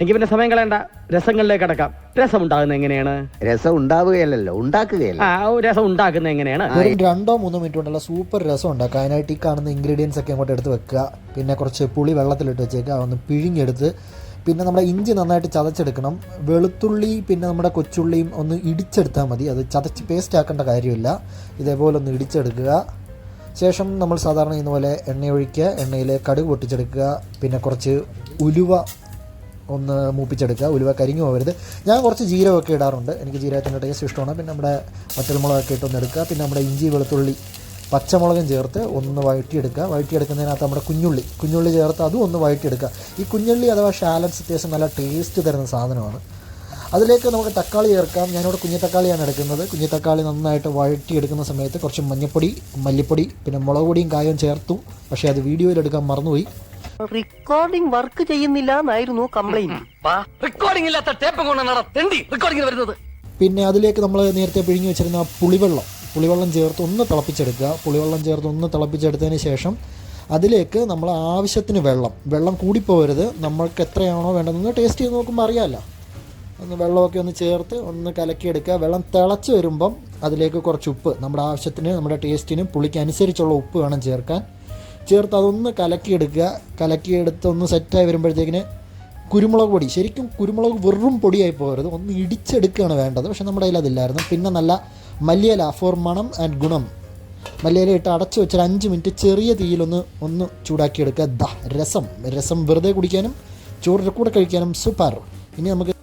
എങ്കിൽ പിന്നെ സമയം കളയണ്ട. രസങ്ങളിലേക്ക് അടക്കാം രസം ഉണ്ടാകുന്നത് എങ്ങനെയാണ്? രസം ഉണ്ടാവുകയല്ലല്ലോ. ഉണ്ടാക്കുകയല്ല? ആ ഓ, രസം ഉണ്ടാക്കുന്നത് എങ്ങനെയാണ്? വെറും രണ്ടോ മൂന്നോ മിനിറ്റ് കൊണ്ടുള്ള സൂപ്പർ രസം ഉണ്ടാക്കുക അതിനായിട്ട് ഈ കാണുന്ന ഇൻഗ്രീഡിയൻസ് ഒക്കെ അങ്ങോട്ട് എടുത്ത് വെക്കുക. പിന്നെ കുറച്ച് പുളി വെള്ളത്തിലിട്ട് വെച്ചേക്കുക. ഒന്ന് പിഴിഞ്ഞെടുത്ത് പിന്നെ നമ്മുടെ ഇഞ്ചി നന്നായിട്ട് ചതച്ചെടുക്കണം. വെളുത്തുള്ളി പിന്നെ നമ്മുടെ കൊച്ചുള്ളിയും ഒന്ന് ഇടിച്ചെടുത്താൽ മതി. അത് ചതച്ച് പേസ്റ്റ് ആക്കേണ്ട കാര്യമില്ല. ഇതേപോലെ ഒന്ന് ഇടിച്ചെടുക്കുക. ശേഷം നമ്മൾ സാധാരണ ചെയ്യുന്ന പോലെ എണ്ണ ഒഴിക്കുക. എണ്ണയിൽ കടുക് പൊട്ടിച്ചെടുക്കുക. പിന്നെ കുറച്ച് ഉലുവ ഒന്ന് മൂപ്പിച്ചെടുക്കുക. ഉലുവ കരിഞ്ഞു പോകരുത്. ഞാൻ കുറച്ച് ജീരകമൊക്കെ ഇടാറുണ്ട്. എനിക്ക് ജീരകത്തിന്റെ ടേസ്റ്റ് ഇഷ്ടമാണ്. പിന്നെ നമ്മുടെ വറ്റൽമുളകൊക്കെ ഇട്ടൊന്ന് എടുക്കുക. പിന്നെ നമ്മുടെ ഇഞ്ചി വെളുത്തുള്ളി പച്ചമുളകും ചേർത്ത് ഒന്ന് വഴറ്റിയെടുക്കുക. വഴറ്റിയെടുക്കുന്നതിനകത്ത് നമ്മുടെ കുഞ്ഞുള്ളി. കുഞ്ഞുള്ളി ചേർത്ത് അതും ഒന്ന് വഴറ്റിയെടുക്കുക. ഈ കുഞ്ഞുള്ളി അഥവാ ഷാലറ്റ്സ് അത്യാവശ്യം നല്ല ടേസ്റ്റ് തരുന്ന സാധനമാണ്. അതിലേക്ക് നമുക്ക് തക്കാളി ചേർക്കാം. ഞാനിവിടെ കുഞ്ഞിത്തക്കാളിയാണ് എടുക്കുന്നത്. കുഞ്ഞിത്തക്കാളി നന്നായിട്ട് വഴറ്റിയെടുക്കുന്ന സമയത്ത് കുറച്ച് മഞ്ഞപ്പൊടി മല്ലിപ്പൊടി പിന്നെ മുളക് പൊടിയും കായവും ചേർത്തു. പക്ഷേ അത് വീഡിയോയിൽ എടുക്കാൻ മറന്നുപോയി. റെക്കോർഡിംഗ് വർക്ക് ചെയ്യുന്നില്ല എന്നായിരുന്നു കംപ്ലൈന്റ് റെക്കോർഡിംഗ് ഇല്ലാത്ത ടേപ്പ് കൊണ്ടാണ് തെണ്ടി റെക്കോർഡിംഗ് വരുന്നത്. പിന്നെ അതിലേക്ക് നമ്മൾ നേരത്തെ പിഴിഞ്ഞു വെച്ചിരുന്ന പുളിവെള്ളം പുളിവെള്ളം ചേർത്ത് ഒന്ന് തിളപ്പിച്ചെടുക്കുക. പുളിവെള്ളം ചേർത്ത് ഒന്ന് തിളപ്പിച്ചെടുത്തതിന് ശേഷം അതിലേക്ക് നമ്മൾ ആവശ്യത്തിന് വെള്ളം വെള്ളം കൂടിപ്പോകരുത്. നമ്മൾക്ക് എത്രയാണോ വേണ്ടതെന്ന് ടേസ്റ്റ് ചെയ്ത് നോക്കുമ്പോൾ അറിയാമല്ലോ ഒന്ന് വെള്ളമൊക്കെ ഒന്ന് ചേർത്ത് ഒന്ന് കലക്കിയെടുക്കുക. വെള്ളം തിളച്ച് വരുമ്പം അതിലേക്ക് കുറച്ച് ഉപ്പ് നമ്മുടെ ആവശ്യത്തിന് നമ്മുടെ ടേസ്റ്റിനും പുളിക്കനുസരിച്ചുള്ള ഉപ്പ് വേണം ചേർക്കാൻ. ചേർത്ത് അതൊന്ന് കലക്കിയെടുക്കുക. കലക്കിയെടുത്ത് ഒന്ന് സെറ്റായി വരുമ്പോഴത്തേക്കിന് കുരുമുളക് പൊടി. ശരിക്കും കുരുമുളക് വെറും പൊടിയായി പോകരുത്. ഒന്ന് ഇടിച്ചെടുക്കുകയാണ് വേണ്ടത്. പക്ഷേ നമ്മുടെ കയ്യിൽ അതില്ലായിരുന്നു. പിന്നെ നല്ല മല്ലിയില ഫോർ മണം ആൻഡ് ഗുണം. മല്ലിയില ഇട്ട് അടച്ചു വെച്ചാൽ അഞ്ച് മിനിറ്റ് ചെറിയ തീയിലൊന്ന് ഒന്ന് ചൂടാക്കിയെടുക്കുക. ദ രസം. രസം വെറുതെ കുടിക്കാനും ചോറിന്റെ കൂടെ കഴിക്കാനും സൂപ്പർ ഇനി നമുക്ക്